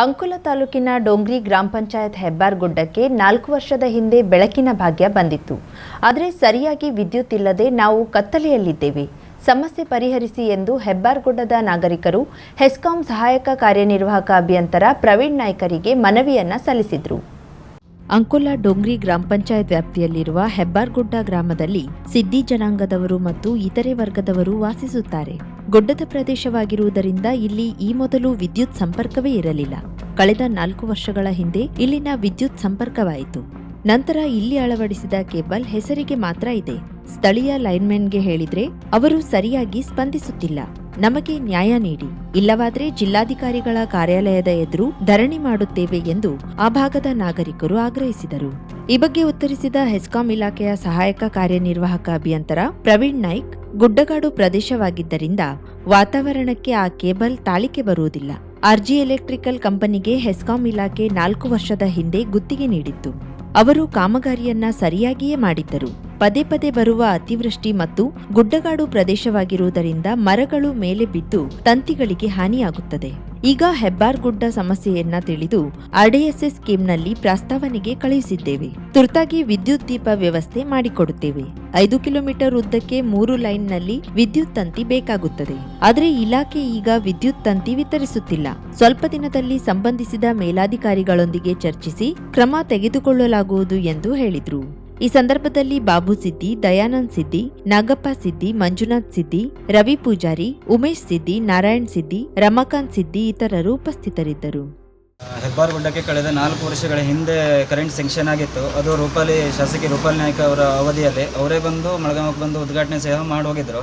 ಅಂಕೋಲ ತಾಲೂಕಿನ ಡೋಂಗ್ರಿ ಗ್ರಾಮ ಪಂಚಾಯತ್ ಹೆಬ್ಬಾರ್ಗುಡ್ಡಕ್ಕೆ ನಾಲ್ಕು ವರ್ಷದ ಹಿಂದೆ ಬೆಳಕಿನ ಭಾಗ್ಯ ಬಂದಿತ್ತು. ಆದರೆ ಸರಿಯಾಗಿ ವಿದ್ಯುತ್ ಇಲ್ಲದೆ ನಾವು ಕತ್ತಲೆಯಲ್ಲಿದ್ದೇವೆ. ಸಮಸ್ಯೆ ಪರಿಹರಿಸಿ ಎಂದು ಹೆಬ್ಬಾರ್ಗುಡ್ಡದ ನಾಗರಿಕರು, ಹೆಸ್ಕಾಂ ಸಹಾಯಕ ಕಾರ್ಯನಿರ್ವಾಹಕ ಅಭಿಯಂತರ ಪ್ರವೀಣ್ ನಾಯ್ಕರಿಗೆ ಮನವಿಯನ್ನ ಸಲ್ಲಿಸಿದ್ರು. ಅಂಕೋಲ ಡೋಂಗ್ರಿ ಗ್ರಾಮ ಪಂಚಾಯತ್ ವ್ಯಾಪ್ತಿಯಲ್ಲಿರುವ ಹೆಬ್ಬಾರ್ಗುಡ್ಡ ಗ್ರಾಮದಲ್ಲಿ ಸಿದ್ದಿ ಜನಾಂಗದವರು ಮತ್ತು ಇತರೆ ವರ್ಗದವರು ವಾಸಿಸುತ್ತಾರೆ. ಗುಡ್ಡದ ಪ್ರದೇಶವಾಗಿರುವುದರಿಂದ ಇಲ್ಲಿ ಈ ಮೊದಲು ವಿದ್ಯುತ್ ಸಂಪರ್ಕವೇ ಇರಲಿಲ್ಲ. ಕಳೆದ ನಾಲ್ಕು ವರ್ಷಗಳ ಹಿಂದೆ ಇಲ್ಲಿನ ವಿದ್ಯುತ್ ಸಂಪರ್ಕವಾಯಿತು. ನಂತರ ಇಲ್ಲಿ ಅಳವಡಿಸಿದ ಕೇಬಲ್ ಹೆಸರಿಗೆ ಮಾತ್ರ ಇದೆ. ಸ್ಥಳೀಯ ಲೈನ್ಮೆನ್ಗೆ ಹೇಳಿದ್ರೆ, ಅವರು ಸರಿಯಾಗಿ ಸ್ಪಂದಿಸುತ್ತಿಲ್ಲ. ನಮಗೆ ನ್ಯಾಯ ನೀಡಿ. ಇಲ್ಲವಾದ್ರೆ ಜಿಲ್ಲಾಧಿಕಾರಿಗಳ ಕಾರ್ಯಾಲಯದ ಎದುರು ಧರಣಿ ಮಾಡುತ್ತೇವೆ ಎಂದು ಆ ಭಾಗದ ನಾಗರಿಕರು ಆಗ್ರಹಿಸಿದರು. ಈ ಬಗ್ಗೆ ಉತ್ತರಿಸಿದ ಹೆಸ್ಕಾಂ ಇಲಾಖೆಯ ಸಹಾಯಕ ಕಾರ್ಯನಿರ್ವಾಹಕ ಅಭಿಯಂತರ ಪ್ರವೀಣ್ ನಾಯ್ಕ್ ಗುಡ್ಡಗಾಡು ಪ್ರದೇಶವಾಗಿದ್ದರಿಂದ ವಾತಾವರಣಕ್ಕೆ ಆ ಕೇಬಲ್ ತಾಳಿಕೆ ಬರುವುದಿಲ್ಲ. ಆರ್ಜಿ ಎಲೆಕ್ಟ್ರಿಕಲ್ ಕಂಪನಿಗೆ ಹೆಸ್ಕಾಂ ಇಲಾಖೆ ನಾಲ್ಕು ವರ್ಷದ ಹಿಂದೆ ಗುತ್ತಿಗೆ ನೀಡಿತ್ತು. ಅವರು ಕಾಮಗಾರಿಯನ್ನ ಸರಿಯಾಗಿಯೇ ಮಾಡಿದ್ದರು. ಪದೇ ಪದೇ ಬರುವ ಅತಿವೃಷ್ಟಿ ಮತ್ತು ಗುಡ್ಡಗಾಡು ಪ್ರದೇಶವಾಗಿರುವುದರಿಂದ ಮರಗಳು ಮೇಲೆ ಬಿದ್ದು ತಂತಿಗಳಿಗೆ ಹಾನಿಯಾಗುತ್ತದೆ. ಈಗ ಹೆಬ್ಬಾರ್ ಗುಡ್ಡ ಸಮಸ್ಯೆಯನ್ನ ತಿಳಿದು ಆರ್ಡಿಎಸ್ಎಸ್ ಸ್ಕೀಮ್ನಲ್ಲಿ ಪ್ರಸ್ತಾವನೆಗೆ ಕಳುಹಿಸಿದ್ದೇವೆ. ತುರ್ತಾಗಿ ವಿದ್ಯುತ್ ದೀಪ ವ್ಯವಸ್ಥೆ ಮಾಡಿಕೊಡುತ್ತೇವೆ. ಐದು ಕಿಲೋಮೀಟರ್ ಉದ್ದಕ್ಕೆ ಮೂರು ಲೈನ್ನಲ್ಲಿ ವಿದ್ಯುತ್ ತಂತಿ ಬೇಕಾಗುತ್ತದೆ. ಆದರೆ ಇಲಾಖೆ ಈಗ ವಿದ್ಯುತ್ ತಂತಿ ವಿತರಿಸುತ್ತಿಲ್ಲ. ಸ್ವಲ್ಪ ದಿನದಲ್ಲಿ ಸಂಬಂಧಿಸಿದ ಮೇಲಾಧಿಕಾರಿಗಳೊಂದಿಗೆ ಚರ್ಚಿಸಿ ಕ್ರಮ ತೆಗೆದುಕೊಳ್ಳಲಾಗುವುದು ಎಂದು ಹೇಳಿದ್ರು. ಈ ಸಂದರ್ಭದಲ್ಲಿ ಬಾಬು ಸಿದ್ದಿ, ದಯಾನಂದ್ ಸಿದ್ದಿ, ನಾಗಪ್ಪ ಸಿದ್ದಿ, ಮಂಜುನಾಥ್ ಸಿದ್ದಿ, ರವಿ ಪೂಜಾರಿ, ಉಮೇಶ್ ಸಿದ್ದಿ, ನಾರಾಯಣ್ ಸಿದ್ದಿ, ರಮಾಕಾಂತ್ ಸಿದ್ದಿ ಇತರರು ಉಪಸ್ಥಿತರಿದ್ದರು. ಹೆಬ್ಬಾರ್ಗುಡ್ಡಕ್ಕೆ ಕಳೆದ ನಾಲ್ಕು ವರ್ಷಗಳ ಹಿಂದೆ ಕರೆಂಟ್ ಸೆಂಕ್ಷನ್ ಆಗಿತ್ತು. ಅದು ರೂಪಾಲಿ ಶಾಸಕಿ ರೂಪಾಲಿ ನಾಯ್ಕ ಅವರ ಅವಧಿಯಲ್ಲಿ. ಅವರೇ ಬಂದು ಮಳಗಾಮಕ್ಕೆ ಬಂದು ಉದ್ಘಾಟನೆ ಸಹ ಮಾಡಿ ಹೋಗಿದ್ರು.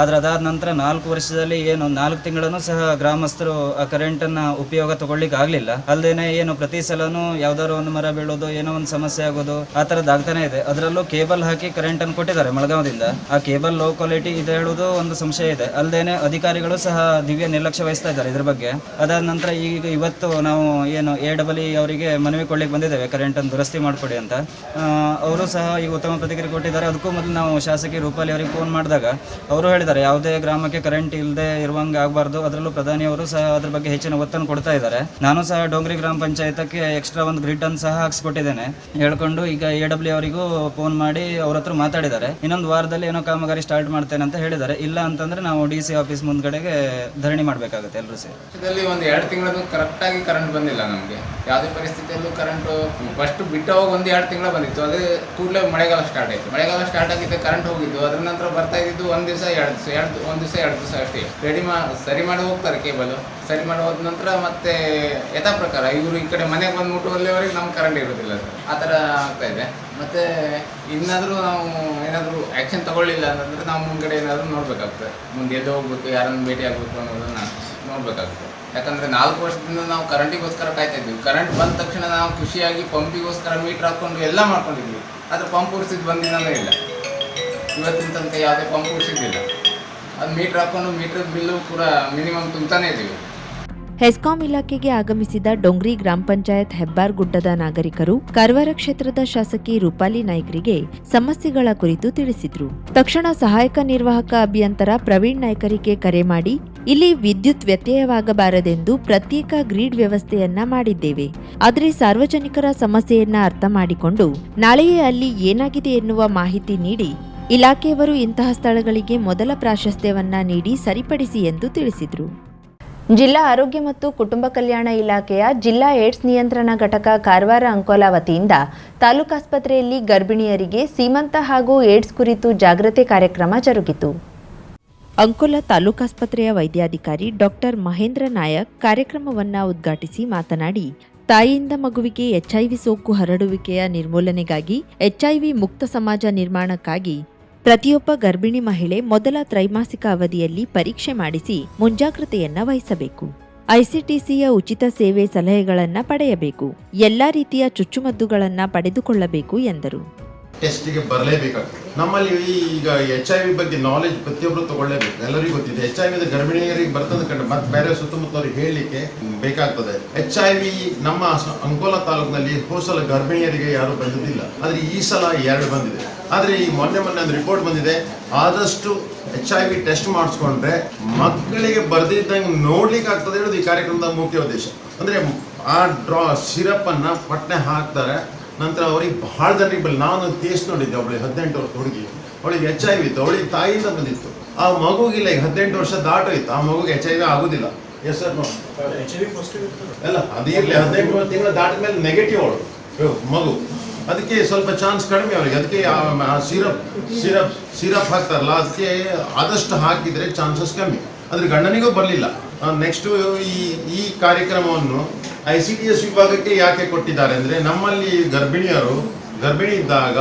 ಆದರೆ ಅದಾದ ನಂತರ ನಾಲ್ಕು ವರ್ಷದಲ್ಲಿ ಏನು ನಾಲ್ಕು ತಿಂಗಳನ್ನು ಸಹ ಗ್ರಾಮಸ್ಥರು ಆ ಕರೆಂಟನ್ನು ಉಪಯೋಗ ತಗೊಳ್ಳಿಕ್ಕೆ ಆಗಲಿಲ್ಲ ಅಲ್ಲದೇನೆ ಏನು ಪ್ರತಿ ಸಲನೂ ಯಾವ್ದಾದ್ರು ಒಂದು ಮರ ಬೀಳೋದು, ಏನೋ ಒಂದು ಸಮಸ್ಯೆ ಆಗೋದು, ಆ ಥರದ್ದು ಆಗ್ತಾನೆ ಇದೆ. ಅದರಲ್ಲೂ ಕೇಬಲ್ ಹಾಕಿ ಕರೆಂಟನ್ನು ಕೊಟ್ಟಿದ್ದಾರೆ ಮಳಗಾವದಿಂದ. ಆ ಕೇಬಲ್ ಲೋ ಕ್ವಾಲಿಟಿ ಇದೆ ಹೇಳೋದು ಒಂದು ಸಂಶಯ ಇದೆ. ಅಲ್ಲದೇನೆ ಅಧಿಕಾರಿಗಳು ಸಹ ದಿವ್ಯ ನಿರ್ಲಕ್ಷ್ಯ ವಹಿಸ್ತಾ ಇದ್ದಾರೆ ಇದ್ರ ಬಗ್ಗೆ. ಅದಾದ ನಂತರ ಈಗ ಇವತ್ತು ನಾವು ಏನು ಎ ಡಬಲ್ ಇ ಅವರಿಗೆ ಮನವಿ ಕೊಡ್ಲಿಕ್ಕೆ ಬಂದಿದ್ದೇವೆ ಕರೆಂಟನ್ನು ದುರಸ್ತಿ ಮಾಡಿಕೊಡಿ ಅಂತ. ಅವರು ಸಹ ಈಗ ಉತ್ತಮ ಪ್ರತಿಕ್ರಿಯೆ ಕೊಟ್ಟಿದ್ದಾರೆ. ಅದಕ್ಕೂ ಮೊದಲು ನಾವು ಶಾಸಕಿ ರೂಪಾಲಿ ಅವರಿಗೆ ಫೋನ್ ಮಾಡಿದಾಗ, ಅವರು ಹೇಳಿದ್ದಾರೆ ಯಾವುದೇ ಗ್ರಾಮಕ್ಕೆ ಕರೆಂಟ್ ಇಲ್ಲದೆ ಇರುವಂಗೆ ಆಗಬಾರ್ದು. ಅದರಲ್ಲೂ ಪ್ರಧಾನಿಯವರು ಸಹ ಅದ್ರ ಬಗ್ಗೆ ಹೆಚ್ಚಿನ ಒತ್ತನ್ನು ಕೊಡ್ತಾ ಇದ್ದಾರೆ. ನಾನು ಸಹ ಡೋಂಗ್ರಿ ಗ್ರಾಮ ಪಂಚಾಯತಕ್ಕೆ ಎಕ್ಸ್ಟ್ರಾ ಒಂದು ಗ್ರಿಡ್ ಅನ್ನು ಸಹ ಹಾಕ್ಸ್ಕೊಟ್ಟಿದ್ದೇನೆ. ಹೇಳ್ಕೊಂಡು ಈಗ ಎ ಡಬ್ಲ್ಯೂ ಅವರಿಗೂ ಫೋನ್ ಮಾಡಿ ಅವ್ರ ಹತ್ರ ಮಾತಾಡಿದ್ದಾರೆ. ಇನ್ನೊಂದು ವಾರದಲ್ಲಿ ಏನೋ ಕಾಮಗಾರಿ ಸ್ಟಾರ್ಟ್ ಮಾಡ್ತೇನೆ ಅಂತ ಹೇಳಿದ್ದಾರೆ. ಇಲ್ಲ ಅಂತಂದ್ರೆ ನಾವು ಡಿ ಸಿ ಆಫೀಸ್ ಮುಂದ್ಗಡೆಗೆ ಧರಣಿ ಮಾಡಬೇಕಾಗುತ್ತೆ ಎಲ್ಲರೂ ಸೇರಿ. ಒಂದು ಎರಡು ತಿಂಗಳದ್ದು ಕರೆಕ್ಟಾಗಿ ಕರೆಂಟ್ ಬಂದಿಲ್ಲ ನಮಗೆ. ಯಾವುದೇ ಪರಿಸ್ಥಿತಿಯಲ್ಲೂ ಕರೆಂಟ್ ಫಸ್ಟ್ ಬಿಟ್ಟು ಹೋಗಿ ಒಂದು ಎರಡು ತಿಂಗಳ ಬಂದಿತ್ತು. ಅದೇ ಕೂಡಲೇ ಮಳೆಗಾಲ ಸ್ಟಾರ್ಟ್ ಆಯಿತು. ಮಳೆಗಾಲ ಸ್ಟಾರ್ಟ್ ಆಗಿದ್ದೆ ಕರೆಂಟ್ ಹೋಗಿದ್ದು. ಅದ್ರ ನಂತರ ಬರ್ತಾ ಇದ್ದಿದ್ದು ಒಂದು ದಿವಸ, ಎರಡು ದಿವಸ, ಎರಡು ಒಂದು ದಿವಸ, ಎರಡು ದಿವಸ ಅಷ್ಟೇ. ರೆಡಿ ಮಾ, ಸರಿ ಮಾಡಿ ಹೋಗ್ತಾರೆ ಕೇಬಲು. ಸರಿ ಮಾಡಿ ಹೋದ ನಂತರ ಮತ್ತೆ ಯಥಾ ಪ್ರಕಾರ ಇವರು ಈ ಕಡೆ ಮನೆಗೆ ಬಂದು ಮುಟ್ಟುವಲ್ಲಿವರೆಗೆ ನಮ್ಗೆ ಕರೆಂಟ್ ಇರೋದಿಲ್ಲ ಸರ್ ಆ ಥರ ಆಗ್ತಾ ಇದೆ. ಮತ್ತೆ ಇನ್ನಾದರೂ ನಾವು ಏನಾದರೂ ಆ್ಯಕ್ಷನ್ ತಗೊಳ್ಳಿಲ್ಲ ಅಂತಂದರೆ ನಾವು ಮುಂದ್ಗಡೆ ಏನಾದರೂ ನೋಡಬೇಕಾಗ್ತದೆ. ಮುಂದೆ ಎಲ್ಲಿ ಹೋಗ್ಬೇಕು, ಯಾರನ್ನು ಭೇಟಿ ಆಗಬೇಕು ಅನ್ನೋದನ್ನು ನೋಡಬೇಕಾಗ್ತದೆ. ಯಾಕಂದರೆ ನಾಲ್ಕು ವರ್ಷದಿಂದ ನಾವು ಕರೆಂಟಿಗೋಸ್ಕರ ಕಾಯ್ತಾ ಇದ್ವಿ ಕರೆಂಟ್ ಬಂದ ತಕ್ಷಣ ನಾವು ಖುಷಿಯಾಗಿ ಪಂಪಿಗೋಸ್ಕರ ಮೀಟ್ರ್ ಹಾಕ್ಕೊಂಡು ಎಲ್ಲ ಮಾಡ್ಕೊಂಡಿದ್ವಿ ಆದರೆ ಪಂಪ್ ಉರ್ಸಿದ್ದು ಬಂದಿನೇ ಇಲ್ಲ. ಇವತ್ತಿನ ತನಕ ಯಾವುದೇ ಪಂಪ್ ಉರ್ಸಿದ್ದಿಲ್ಲ. ಅದು ಮೀಟ್ರ್ ಬಿಲ್ಲು ಕೂಡ ಮಿನಿಮಮ್ ತುಂಬ್ತಾನೆ ಹೆಸ್ಕಾಂ ಇಲಾಖೆಗೆ ಆಗಮಿಸಿದ ಡೊಂಗ್ರಿ ಗ್ರಾಮ ಪಂಚಾಯತ್ ಹೆಬ್ಬಾರ್ ಗುಡ್ಡದ ನಾಗರಿಕರು ಕಾರವಾರ ಕ್ಷೇತ್ರದ ಶಾಸಕಿ ರೂಪಾಲಿ ನಾಯ್ಕರಿಗೆ ಸಮಸ್ಯೆಗಳ ಕುರಿತು ತಿಳಿಸಿದ್ರು. ತಕ್ಷಣ ಸಹಾಯಕ ನಿರ್ವಾಹಕ ಅಭಿಯಂತರ ಪ್ರವೀಣ್ ನಾಯ್ಕರಿಗೆ ಕರೆ ಮಾಡಿ, ಇಲ್ಲಿ ವಿದ್ಯುತ್ ವ್ಯತ್ಯಯವಾಗಬಾರದೆಂದು ಪ್ರತ್ಯೇಕ ಗ್ರಿಡ್ ವ್ಯವಸ್ಥೆಯನ್ನ ಮಾಡಿದ್ದೇವೆ. ಆದರೆ ಸಾರ್ವಜನಿಕರ ಸಮಸ್ಯೆಯನ್ನ ಅರ್ಥ ಮಾಡಿಕೊಂಡು ನಾಳೆಯೇ ಅಲ್ಲಿ ಏನಾಗಿದೆ ಎನ್ನುವ ಮಾಹಿತಿ ನೀಡಿ ಇಲಾಖೆಯವರು ಇಂತಹ ಸ್ಥಳಗಳಿಗೆ ಮೊದಲ ಪ್ರಾಶಸ್ತ್ಯವನ್ನ ನೀಡಿ ಸರಿಪಡಿಸಿ ಎಂದು ತಿಳಿಸಿದರು. ಜಿಲ್ಲಾ ಆರೋಗ್ಯ ಮತ್ತು ಕುಟುಂಬ ಕಲ್ಯಾಣ ಇಲಾಖೆಯ ಜಿಲ್ಲಾ ಏಡ್ಸ್ ನಿಯಂತ್ರಣ ಘಟಕ ಕಾರವಾರ ಅಂಕೋಲಾ ವತಿಯಿಂದ ತಾಲೂಕಾಸ್ಪತ್ರೆಯಲ್ಲಿ ಗರ್ಭಿಣಿಯರಿಗೆ ಸೀಮಂತ ಹಾಗೂ ಏಡ್ಸ್ ಕುರಿತು ಜಾಗೃತಿ ಕಾರ್ಯಕ್ರಮ ಜರುಗಿತು. ಅಂಕೋಲಾ ತಾಲೂಕಾಸ್ಪತ್ರೆಯ ವೈದ್ಯಾಧಿಕಾರಿ ಡಾಕ್ಟರ್ ಮಹೇಂದ್ರ ನಾಯಕ್ ಕಾರ್ಯಕ್ರಮವನ್ನು ಉದ್ಘಾಟಿಸಿ ಮಾತನಾಡಿ ತಾಯಿಯಿಂದ ಮಗುವಿಗೆ ಎಚ್ಐವಿ ಸೋಂಕು ಹರಡುವಿಕೆಯ ನಿರ್ಮೂಲನೆಗಾಗಿ ಎಚ್ಐವಿ ಮುಕ್ತ ಸಮಾಜ ನಿರ್ಮಾಣಕ್ಕಾಗಿ ಪ್ರತಿಯೊಬ್ಬ ಗರ್ಭಿಣಿ ಮಹಿಳೆ ಮೊದಲ ತ್ರೈಮಾಸಿಕ ಅವಧಿಯಲ್ಲಿ ಪರೀಕ್ಷೆ ಮಾಡಿಸಿ ಮುಂಜಾಗ್ರತೆಯನ್ನ ವಹಿಸಬೇಕು. ಐಸಿಟಿಸಿಯ ಉಚಿತ ಸೇವೆ ಸಲಹೆಗಳನ್ನ ಪಡೆಯಬೇಕು. ಎಲ್ಲಾ ರೀತಿಯ ಚುಚ್ಚುಮದ್ದುಗಳನ್ನ ಪಡೆದುಕೊಳ್ಳಬೇಕು ಎಂದರು. ಟೆಸ್ಟಿಗೆ ಬರಲೇಬೇಕಾಗ್ತದೆ. ನಮ್ಮಲ್ಲಿ ಈಗ ಎಚ್ ಐ ವಿ ಬಗ್ಗೆ ನಾಲೆಜ್ ಪ್ರತಿಯೊಬ್ಬರು ತಗೊಳ್ಳೇಬೇಕು. ಎಲ್ಲರಿಗೂ ಗೊತ್ತಿದೆ. ಎಚ್ ಐ ವಿ ಗರ್ಭಿಣಿಯರಿಗೆ ಬರ್ತದೆ ಕಂಡು ಮತ್ತೆ ಬೇರೆ ಸುತ್ತಮುತ್ತವ್ರಿಗೆ ಹೇಳಲಿಕ್ಕೆ ಬೇಕಾಗ್ತದೆ. ಎಚ್ ಐ ವಿ ನಮ್ಮ ಅಂಕೋಲಾ ತಾಲೂಕಿನಲ್ಲಿ ಹೋಸಲ ಗರ್ಭಿಣಿಯರಿಗೆ ಯಾರು ಬಂದಿದ್ದಿಲ್ಲ. ಆದರೆ ಈ ಸಲ ಎರಡು ಬಂದಿದೆ. ಆದರೆ ಈ ಮೊನ್ನೆ ಮೊನ್ನೆ ಒಂದು ರಿಪೋರ್ಟ್ ಬಂದಿದೆ. ಆದಷ್ಟು ಎಚ್ ಐ ವಿ ಟೆಸ್ಟ್ ಮಾಡಿಸ್ಕೊಂಡ್ರೆ ಮಕ್ಕಳಿಗೆ ಬರ್ದಿದ್ದಂಗೆ ನೋಡ್ಲಿಕ್ಕೆ ಆಗ್ತದೆ ಹೇಳೋದು ಈ ಕಾರ್ಯಕ್ರಮದ ಮುಖ್ಯ ಉದ್ದೇಶ. ಅಂದ್ರೆ ಆ ಡ್ರಾ ಸಿರಪ್ ಅನ್ನ ಪಟ್ನೆ ಹಾಕ್ತಾರೆ. ನಂತರ ಅವ್ರಿಗೆ ಬಹಳ ಜನರಿಗೆ ಬರಲಿ ನಾನು ಕೇಸ್ ನೋಡಿದ್ದೆ ಅವಳಿಗೆ ಹದಿನೆಂಟು ವರ್ಷ ಹುಡುಗಿ. ಅವಳಿಗೆ ಎಚ್ ಐ ವಿ ಇತ್ತು ಅವಳಿಗೆ ತಾಯಿಯಿಂದ ಬಂದಿತ್ತು. ಆ ಮಗುಗಿಲ್ಲ ಈಗ ಹದಿನೆಂಟು ವರ್ಷ ದಾಟೋಯ್ತು ಆ ಮಗುಗೆ ಎಚ್ ಐ ವಿ ಆಗುದಿಲ್ಲ. ಎಸ್ ಸರ್ ಅಲ್ಲ ಅದಿರಲಿ ಹದಿನೆಂಟು ತಿಂಗಳ ದಾಟಿದ ಮೇಲೆ ನೆಗೆಟಿವ್ ಅವಳು ಮಗು. ಅದಕ್ಕೆ ಸ್ವಲ್ಪ ಚಾನ್ಸ್ ಕಡಿಮೆ ಅವರಿಗೆ ಅದಕ್ಕೆ ಸಿರಪ್ ಸಿರಪ್ ಸಿರಪ್ ಹಾಕ್ತಾರಲ್ಲ ಅದಕ್ಕೆ ಆದಷ್ಟು ಹಾಕಿದ್ರೆ ಚಾನ್ಸಸ್ ಕಮ್ಮಿ. ಆದರೆ ಗಂಡನಿಗೂ ಬರಲಿಲ್ಲ. ನೆಕ್ಸ್ಟ್ ಈ ಈ ಕಾರ್ಯಕ್ರಮವನ್ನು ಐ ಸಿ ಟಿ ಎಸ್ ವಿಭಾಗಕ್ಕೆ ಯಾಕೆ ಕೊಟ್ಟಿದ್ದಾರೆ ಅಂದ್ರೆ ನಮ್ಮಲ್ಲಿ ಗರ್ಭಿಣಿಯರು, ಗರ್ಭಿಣಿ ಇದ್ದಾಗ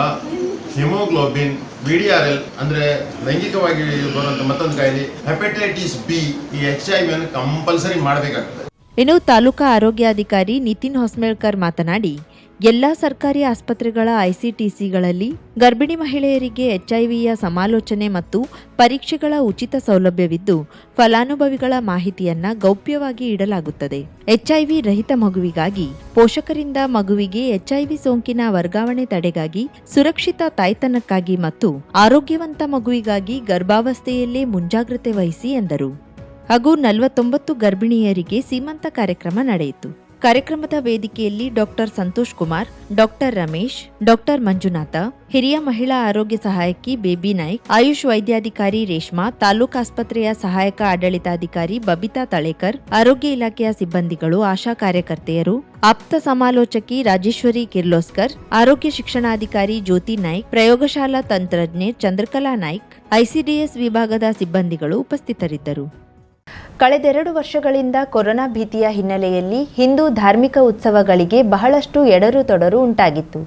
haemoglobin V D R L ಅಂದ್ರೆ ಲೈಂಗಿಕವಾಗಿ ಬರುವಂಥ ಮತ್ತೊಂದು ಕಾಯಿಲೆ ಹೆಪಟೈಟಿಸ್ ಬಿ ಈ ಎಚ್ ಐ ವಿಯನ್ನು ಕಂಪಲ್ಸರಿ ಮಾಡಬೇಕಾಗ್ತದೆ. ಇನ್ನು ತಾಲೂಕಾ ಆರೋಗ್ಯಾಧಿಕಾರಿ ನಿತಿನ್ ಹೊಸ್ಮೇಳ್ಕರ್ ಮಾತನಾಡಿ ಎಲ್ಲಾ ಸರ್ಕಾರಿ ಆಸ್ಪತ್ರೆಗಳ ಐಸಿಟಿಸಿಗಳಲ್ಲಿ ಗರ್ಭಿಣಿ ಮಹಿಳೆಯರಿಗೆ ಎಚ್ಐವಿಯ ಸಮಾಲೋಚನೆ ಮತ್ತು ಪರೀಕ್ಷೆಗಳ ಉಚಿತ ಸೌಲಭ್ಯವಿದ್ದು, ಫಲಾನುಭವಿಗಳ ಮಾಹಿತಿಯನ್ನ ಗೌಪ್ಯವಾಗಿ ಇಡಲಾಗುತ್ತದೆ. ಎಚ್ಐವಿ ರಹಿತ ಮಗುವಿಗಾಗಿ, ಪೋಷಕರಿಂದ ಮಗುವಿಗೆ ಎಚ್ಐವಿ ಸೋಂಕಿನ ವರ್ಗಾವಣೆ ತಡೆಗಾಗಿ ಸುರಕ್ಷಿತ ತಾಯ್ತನಕ್ಕಾಗಿ ಮತ್ತು ಆರೋಗ್ಯವಂತ ಮಗುವಿಗಾಗಿ ಗರ್ಭಾವಸ್ಥೆಯಲ್ಲೇ ಮುಂಜಾಗ್ರತೆ ವಹಿಸಿ ಎಂದರು. ಹಾಗೂ ನಲವತ್ತೊಂಬತ್ತು ಗರ್ಭಿಣಿಯರಿಗೆ ಸೀಮಂತ ಕಾರ್ಯಕ್ರಮ ನಡೆಯಿತು. ಕಾರ್ಯಕ್ರಮದ ವೇದಿಕೆಯಲ್ಲಿ doctor Santosh Kumar, doctor Ramesh, doctor Manjunatha, ಹಿರಿಯ ಮಹಿಳಾ ಆರೋಗ್ಯ ಸಹಾಯಕಿ ಬೇಬಿ ನಾಯ್ಕ್, ಆಯುಷ್ ವೈದ್ಯಾಧಿಕಾರಿ ರೇಷ್ಮಾ, ತಾಲೂಕು ಆಸ್ಪತ್ರೆಯ ಸಹಾಯಕ ಆಡಳಿತಾಧಿಕಾರಿ ಬಬಿತಾ ತಳೇಕರ್, ಆರೋಗ್ಯ ಇಲಾಖೆಯ ಸಿಬ್ಬಂದಿಗಳು, ಆಶಾ ಕಾರ್ಯಕರ್ತೆಯರು, ಆಪ್ತ ಸಮಾಲೋಚಕಿ ರಾಜೇಶ್ವರಿ ಕಿರ್ಲೋಸ್ಕರ್, ಆರೋಗ್ಯ ಶಿಕ್ಷಣಾಧಿಕಾರಿ ಜ್ಯೋತಿ ನಾಯ್ಕ್, ಪ್ರಯೋಗಶಾಲಾ ತಂತ್ರಜ್ಞೆ ಚಂದ್ರಕಲಾ ನಾಯ್ಕ್, ಐಸಿಡಿಎಸ್ ವಿಭಾಗದ ಸಿಬ್ಬಂದಿಗಳು ಉಪಸ್ಥಿತರಿದ್ದರು. ಕಳೆದೆರಡು ವರ್ಷಗಳಿಂದ ಕೊರೋನಾ ಭೀತಿಯ ಹಿನ್ನೆಲೆಯಲ್ಲಿ ಹಿಂದೂ ಧಾರ್ಮಿಕ ಉತ್ಸವಗಳಿಗೆ ಬಹಳಷ್ಟು ಎಡರು ತೊಡರು ಉಂಟಾಗಿತ್ತು.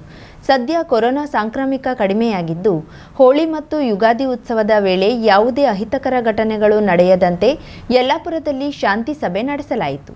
ಸದ್ಯ ಕೊರೋನಾ ಸಾಂಕ್ರಾಮಿಕ ಕಡಿಮೆಯಾಗಿದ್ದು, ಹೋಳಿ ಮತ್ತು ಯುಗಾದಿ ಉತ್ಸವದ ವೇಳೆ ಯಾವುದೇ ಅಹಿತಕರ ಘಟನೆಗಳು ನಡೆಯದಂತೆ ಯಲ್ಲಾಪುರದಲ್ಲಿ ಶಾಂತಿ ಸಭೆ ನಡೆಸಲಾಯಿತು.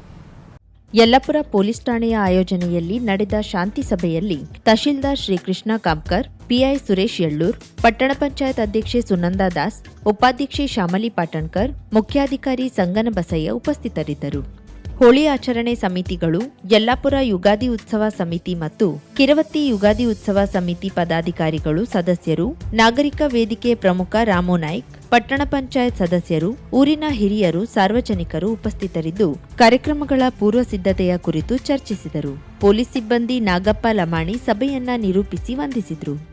ಯಲ್ಲಾಪುರ ಪೊಲೀಸ್ ಠಾಣೆಯ ಆಯೋಜನೆಯಲ್ಲಿ ನಡೆದ ಶಾಂತಿ ಸಭೆಯಲ್ಲಿ ತಹಶೀಲ್ದಾರ್ ಶ್ರೀಕೃಷ್ಣ ಕಾಮ್ಕರ್, ಪಿಐ ಸುರೇಶ್ ಯಳ್ಳೂರ್ ಪಟ್ಟಣ ಪಂಚಾಯತ್ ಅಧ್ಯಕ್ಷೆ ಸುನಂದಾ ದಾಸ್, ಉಪಾಧ್ಯಕ್ಷೆ ಶ್ಯಾಮಲಿ ಪಾಟಣ್ಕರ್, ಮುಖ್ಯಾಧಿಕಾರಿ ಸಂಗನ ಬಸಯ್ಯ ಉಪಸ್ಥಿತರಿದ್ದರು. ಹೋಳಿ ಆಚರಣೆ ಸಮಿತಿಗಳು, ಯಲ್ಲಾಪುರ ಯುಗಾದಿ ಉತ್ಸವ ಸಮಿತಿ ಮತ್ತು ಕಿರವತ್ತಿ ಯುಗಾದಿ ಉತ್ಸವ ಸಮಿತಿ ಪದಾಧಿಕಾರಿಗಳು ಸದಸ್ಯರು, ನಾಗರಿಕ ವೇದಿಕೆ ಪ್ರಮುಖ ರಾಮು ನಾಯ್ಕ್, ಪಟ್ಟಣ ಪಂಚಾಯತ್ ಸದಸ್ಯರು, ಊರಿನ ಹಿರಿಯರು, ಸಾರ್ವಜನಿಕರು ಉಪಸ್ಥಿತರಿದ್ದು ಕಾರ್ಯಕ್ರಮಗಳ ಪೂರ್ವ ಸಿದ್ಧತೆಯ ಕುರಿತು ಚರ್ಚಿಸಿದರು. ಪೊಲೀಸ್ ಸಿಬ್ಬಂದಿ ನಾಗಪ್ಪ ಲಮಾಣಿ ಸಭೆಯನ್ನ ನಿರೂಪಿಸಿ ವಂದಿಸಿದ್ರು.